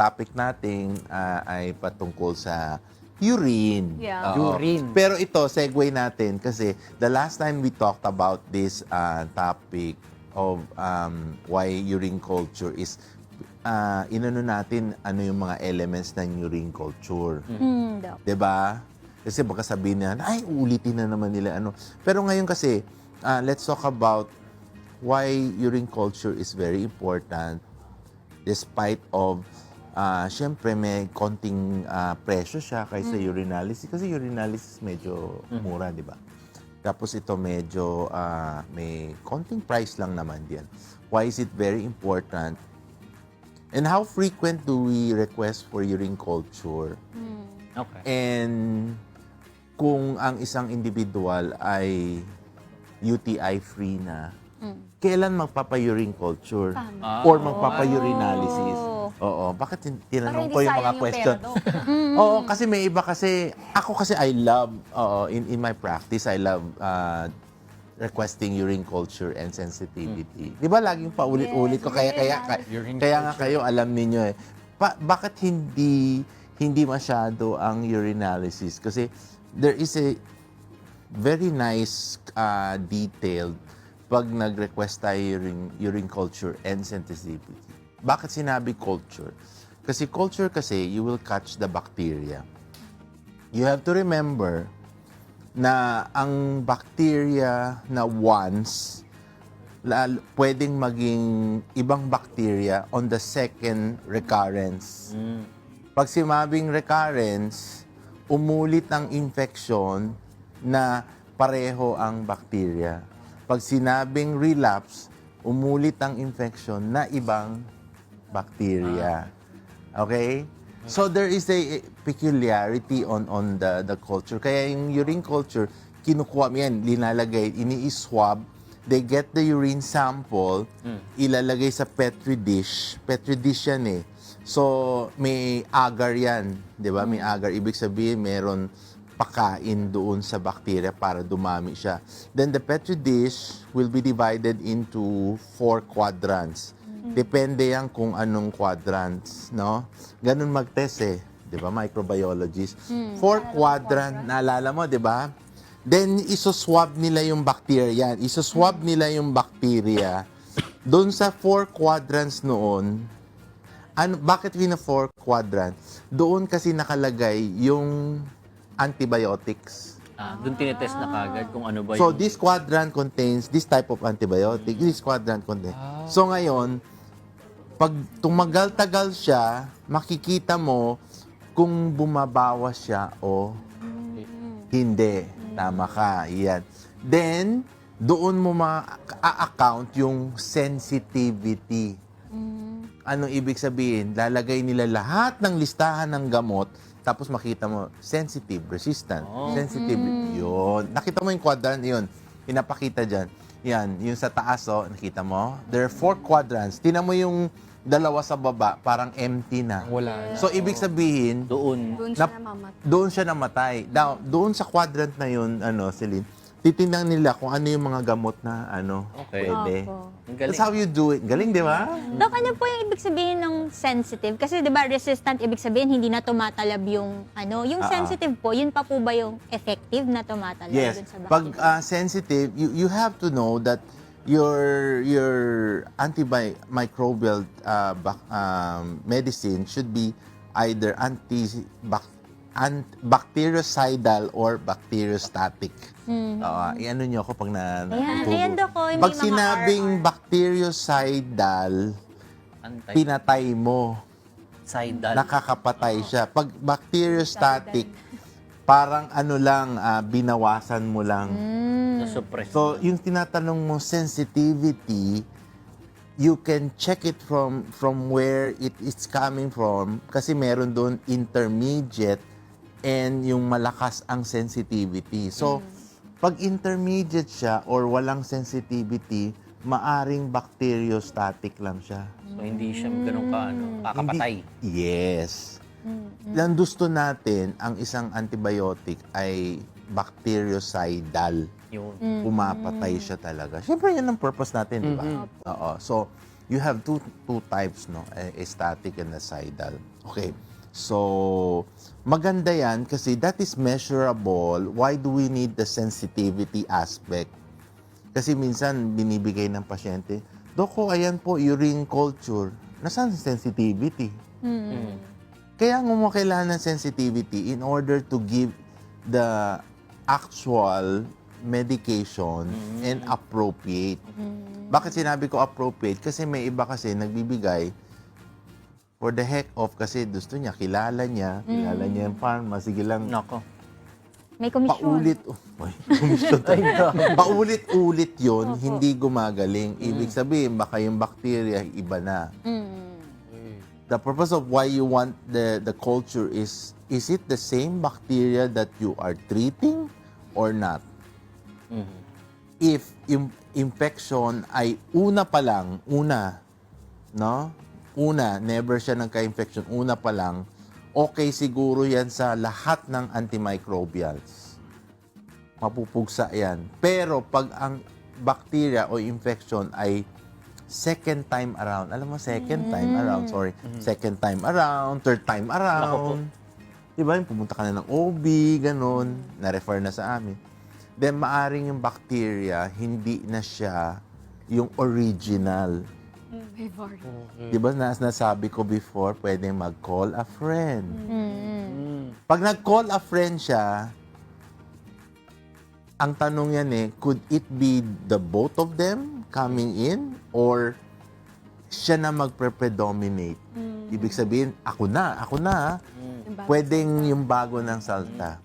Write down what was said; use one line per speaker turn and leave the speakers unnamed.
topic natin ah, ay patungkol sa urine.
Yeah.
Oo.
Urine.
Pero ito, segue natin kasi the last time we talked about this ah, topic of um, why urine culture is ah, inano natin ano yung mga elements ng urine culture.
Mm, daw.
'Di ba? Kasi baka sabihin na, ay, ulitin na naman nila ano. Pero ngayon kasi, ah, let's talk about why urine culture is very important despite of ah syempre may konting ah, presyo siya kaysa urinalysis kasi urinalysis medyo mura, 'di ba? Tapos ito medyo ah, may konting price lang naman diyan. Why is it very important? And how frequent do we request for urine culture?
Okay.
And kung ang isang individual ay UTI free na, kailan magpapa-urine culture?
Tama.
Or magpapa-urinalysis?
Oh.
Oo. Bakit tin-
Para
tinanong
hindi
ko yung mga
sayang yung
question?
pera daw.
Oo, kasi may iba kasi, ako kasi I love, oo, in, in my practice, I love uh, requesting urine culture and sensitivity. Di ba laging paulit-ulit ko? Kaya, kaya, kaya,
Urine
kaya nga kayo, alam ninyo eh. Pa, bakit hindi hindi masyado ang urinalysis? Kasi there is a very nice uh, detailed pag nag-request tayo urine, urine culture and sensitivity. Bakit sinabi culture? Kasi culture kasi, you will catch the bacteria. You have to remember na ang bacteria na once lalo, pwedeng maging ibang bacteria on the second recurrence.
Mm.
Pag sinabing recurrence, umulit ang infection na pareho ang bacteria. Pag sinabing relapse, umulit ang infection na ibang bacteria. Okay? So there is a peculiarity on on the the culture. Kaya yung urine culture, kinukuha mo yan, linalagay, ini-swab, they get the urine sample, ilalagay sa petri dish. Petri dish yan eh. So, may agar yan. Di ba? May agar. Ibig sabihin, meron pakain doon sa bacteria para dumami siya. Then the petri dish will be divided into four quadrants. Depende yan kung anong quadrants, no? Ganun mag-test eh. Di ba? Microbiologist. Four quadrant, naalala mo, di ba? Then, isoswab nila yung bacteria. Isoswab nila yung bacteria. Doon sa four quadrants noon, ano, bakit wina four quadrant? Doon kasi nakalagay yung antibiotics.
Ah, doon tinetest na kagad kung ano ba
So
yung...
this quadrant contains this type of antibiotic. This quadrant contains. So ngayon, pag tumagal-tagal siya, makikita mo kung bumabawas siya o hindi. Tama ka. Yan. Then, doon mo ma-account yung sensitivity. Anong ibig sabihin? Lalagay nila lahat ng listahan ng gamot, tapos makita mo, sensitive, resistant,
Oh.
sensitive. Yun. Nakita mo yung quadrant yun. Pinapakita dyan. Yan, yung sa taas, oh, nakita mo? There are four quadrants. Tinan mo yung dalawa sa baba, parang empty na.
Wala na.
So, ibig sabihin,
Doon.
Doon siya
Nap-
namamatay.
doon siya namatay. Now, doon sa quadrant na yun, ano, Celine, titingnan nila kung ano yung mga gamot na, ano,
Okay.
pwede.
Opo.
Ang galing.
That's how you do it. Galing, di ba?
Dok, ano po yung ibig sabihin ng sensitive? Kasi 'di ba resistant ibig sabihin hindi na tumatalab yung ano, yung
Ah, ah.
sensitive po, yun pa po ba yung effective na tumatalab
Yes.
dun sa
Pag
bacteria?
uh, sensitive, you, you have to know that your your antimicrobial uh, bac- um, medicine should be either anti ant, bactericidal or bacteriostatic. Oo, i-ano nyo ako pag na...
Mm-hmm. Ayan,
natutubo.
ayan, Dok, oh, yung
Pag sinabing
RR.
bactericidal,
Antay.
pinatay mo.
Sidal.
nakakapatay siya. Pag bacteriostatic, parang ano lang, ah, binawasan mo lang.
Mm.
So, yung tinatanong mo sensitivity, you can check it from from where it is coming from kasi meron doon intermediate and yung malakas ang sensitivity. So, pag intermediate siya or walang sensitivity, maaring bacteriostatic lang siya.
So, hindi siya ganun ka, ano, kakapatay.
Hindi- yes. Ang gusto natin, ang isang antibiotic ay bactericidal.
Yun.
Pumapatay siya talaga. Siyempre, yan ang purpose natin, di ba? Oo. So, you have two two types, no? A, a static and a sidal. Okay. So, maganda yan kasi that is measurable. Why do we need the sensitivity aspect? Kasi minsan binibigay ng pasyente, Doko, ayan po, urine culture. Nasaan sensitivity? Kaya nga mo kailangan ng sensitivity in order to give the actual medication and appropriate. Bakit sinabi ko appropriate? Kasi may iba kasi nagbibigay for the heck of kasi gusto niya, kilala niya, kilala niya yung pharma, sige lang,
Nako.
May komisyon.
paulit, oh, ay, komisyon tayo. paulit-ulit yon hindi gumagaling. Ibig sabihin, baka yung bacteria, iba na. The purpose of why you want the, the culture is, is it the same bacteria that you are treating or not? If yung infection ay una pa lang, una, no? Una, never siya nagka-infection, una pa lang, okay siguro yan sa lahat ng antimicrobials. Mapupugsa yan. Pero pag ang bacteria o infection ay second time around, alam mo, second time around, sorry, second time around, third time around, di ba, pumunta ka na ng OB, ganun, na-refer na sa amin. Then, maaring yung bacteria, hindi na siya yung original. Di ba, nas nasabi ko before, pwede mag-call a friend. Pag nag-call a friend siya, ang tanong yan eh, could it be the both of them coming in or siya na magpre-predominate? Ibig sabihin, ako na, ako na. Pwedeng yung bago ng salta.